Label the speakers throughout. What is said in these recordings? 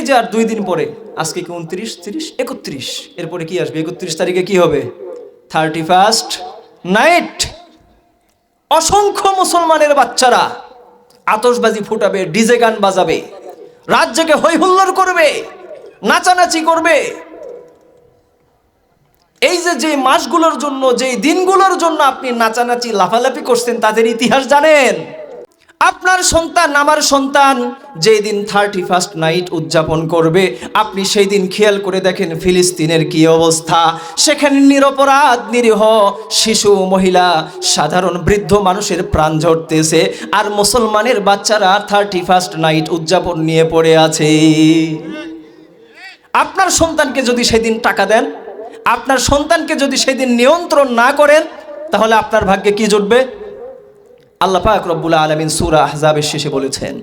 Speaker 1: এই যে আর দুই দিন পরে। আজকে কি উনত্রিশ, তিরিশ? একত্রিশ। এরপরে কি আসবে? একত্রিশ তারিখে কি হবে? Thirty first night. অসংখ্য মুসলমানের বাচ্চারা আতশবাজি ফুটাবে, ডিজে গান বাজাবে, রাজ্যকে হৈ হুল্লোড় করবে, নাচানাচি করবে। এই যে যে মাসগুলোর জন্য যে দিনগুলোর জন্য আপনি নাচানাচি, লাফালাফি করছেন, তাদের ইতিহাস জানেন। আপনার সন্তান, আমার সন্তান যেই দিন থার্টি ফার্স্ট নাইট উদযাপন করবে, আপনি সেই দিন খেয়াল করে দেখেন ফিলিস্তিনের কি অবস্থা। সেখানে নিরপরাধ, নিরীহ শিশু, মহিলা, সাধারণ বৃদ্ধ মানুষের প্রাণ ঝরতেছে, আর মুসলমানের বাচ্চারা থার্টি ফার্স্ট নাইট উদযাপন নিয়ে পড়ে আছে। আপনার সন্তানকে যদি সেদিন টাকা দেন, আপনার সন্তানকে যদি সেদিন নিয়ন্ত্রণ না করেন, তাহলে আপনার ভাগ্যে কি জুটবে? আল্লাহ পাক রব্বুল আলমিন সুরা আহজাবের শেষে বলেছেন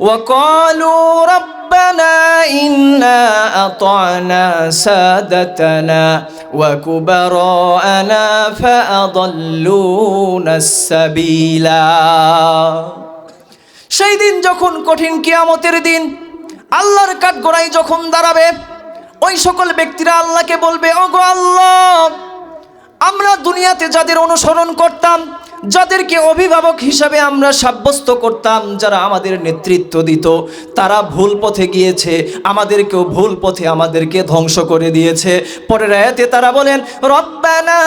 Speaker 1: وقالوا ربنا إنا أطعنا سادتنا وكبراءنا فأضلونا السبيلا সেই দিন যখন কঠিন কিয়ামতের দিন আল্লাহর কাঠগড়াই যখন দাঁড়াবে ওই সকল ব্যক্তিরা আল্লাহকে বলবে ওগো আল্লাহ আমরা দুনিয়াতে যাদের অনুসরণ করতাম যাদেরকে অভিভাবক হিসাবে আমরা সাব্যস্ত করতাম, যারা আমাদের নেতৃত্ব দিত, তারা ভুল পথে গিয়েছে, আমাদেরকেও ভুল পথে আমাদেরকে ধ্বংস করে দিয়েছে। পরের আয়াতে তারা বলেন, রব্বানা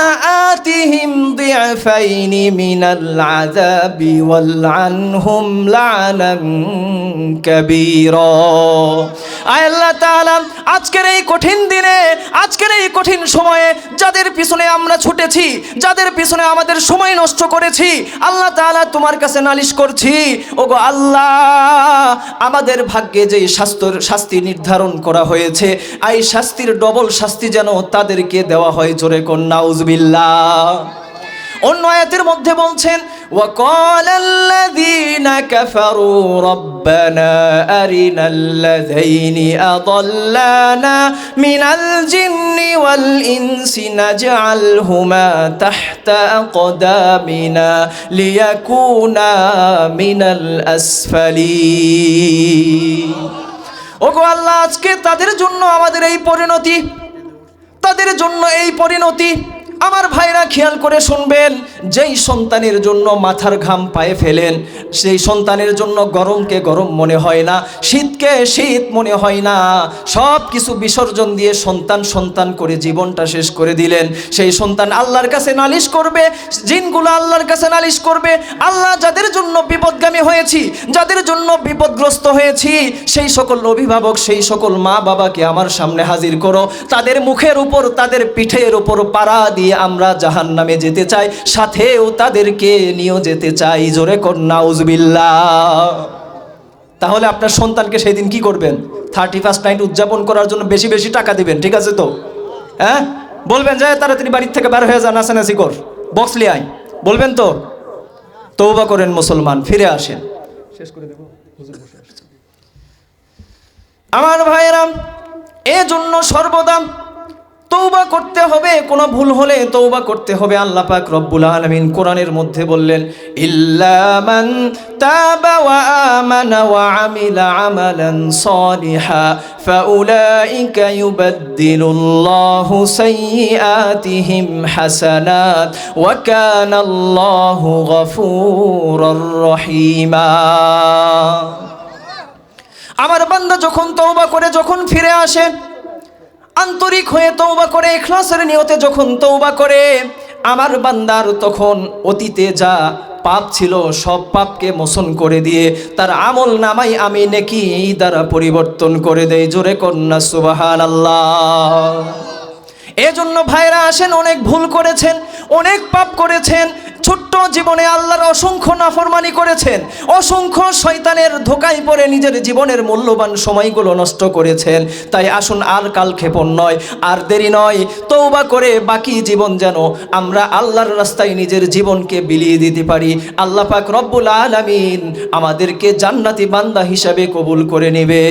Speaker 1: আতিহিম দিআফাইনি মিনাল আযাবি ওয়াল আনহুম লানান কাবীরা। আল্লাহ তাআলা, আজকের এই কঠিন দিনে, আজকের এই কঠিন সময়ে, যাদের পিছনে আমরা ছুটেছি, যাদের পিছনে আমাদের সময় নষ্ট করেছি, আল্লাহ তালা তোমার কাছে নালিশ করছি। ওগো আল্লাহ, আমাদের ভাগ্যে যে শাস্তির শাস্তি নির্ধারণ করা হয়েছে এই শাস্তির ডবল শাস্তি যেন তাদেরকে দেওয়া হয় জোরে কন্যা উজবিল্লা অন্য আয়াতের মধ্যে বলছেন وقال الذين كفروا ربنا أرنا الذين أضلانا من الجن والإنس نجعلهما تحت أقدامنا ليكونا من الأسفلين ওগো আল্লাহ আজকে তাদের জন্য আমাদের এই পরিণতি তাদের জন্য এই পরিণতি আমার ভাইরা খেয়াল করে শুনবেন, যেই সন্তানের জন্য মাথার ঘাম পায়ে ফেলেন, সেই সন্তানের জন্য গরমকে গরম মনে হয় না, শীতকে শীত মনে হয় না। সব কিছু বিসর্জন দিয়ে সন্তান সন্তান করে জীবনটা শেষ করে দিলেন। সেই সন্তান আল্লাহর কাছে নালিশ করবে, জিনগুলো আল্লাহর কাছে নালিশ করবে, আল্লাহ যাদের জন্য বিপদগামী হয়েছি, যাদের জন্য বিপদগ্রস্ত হয়েছি, সেই সকল অভিভাবক, সেই সকল মা বাবাকে আমার সামনে হাজির করো। তাদের মুখের উপর, তাদের পিঠের উপর পাড়া দিয়ে আমরা জাহান নামে যেতে চাই, সাথেও তাদেরকে নিয়েও যেতে চাই। জোরে কন্যা উজবিল্লা তাহলে আপনার সন্তানকে সেই দিন কি করবেন? থার্টি ফার্স্ট নাইট উদযাপন করার জন্য বেশি বেশি টাকা দিবেন, ঠিক আছে তো? হ্যাঁ? বলবেন যে তাড়াতাড়ি বাড়ির থেকে বের হয়ে যান নাচানাচি কর বক্স লিয়াই বলবেন তো? তৌবা করেন মুসলমান, ফিরে আসেন। শেষ করে দেবো আমার ভাইয়েরাম এজন্য সর্বদা তৌবা করতে হবে, কোনো ভুল হলে তৌবা করতে হবে। আল্লাহ পাক রব্বুল আলামিন কোরআনের মধ্যে বললেন ইল্লামান তাবা ওয়া আমানা ওয়া আমিলা আমালান সালিহা, ফাউলাইকা ইউবাদদিলুল্লাহু সাইয়্যাতিহিম হাসানাত, ওয়া কানাল্লাহু গফুরুর রহিমা। আমার বান্দা যখন তওবা করে, যখন ফিরে আসে আন্তরিক হয়ে তৌবা করে, এখলাসের নিয়তে যখন তৌবা করে, আমার বান্দার তখন অতীতে যা পাপ ছিল, সব পাপকে মোচন করে দিয়ে তার আমল নামাই আমি নেকি দ্বারা পরিবর্তন করে দেয় জোরে কন্যা সুবাহান আল্লাহ এজন্য ভাইরা আসেন, অনেক ভুল করেছেন, অনেক পাপ করেছেন ছোট্ট জীবনে আল্লাহর অসংখ্য নাফরমানি করেছেন, অসংখ্য শয়তানের ধোকায় পড়ে নিজের জীবনের মূল্যবান সময়গুলো নষ্ট করেছেন। তাই আসুন, আর কাল ক্ষেপণ নয়, আর দেরি নয় তৌবা করে বাকি জীবন যেন আমরা আল্লাহর রাস্তায় নিজের জীবনকে বিলিয়ে দিতে পারি। আল্লাহ পাক রব্বুল আলামিন আমাদেরকে জান্নাতি বান্দা হিসাবে কবুল করে নেবে।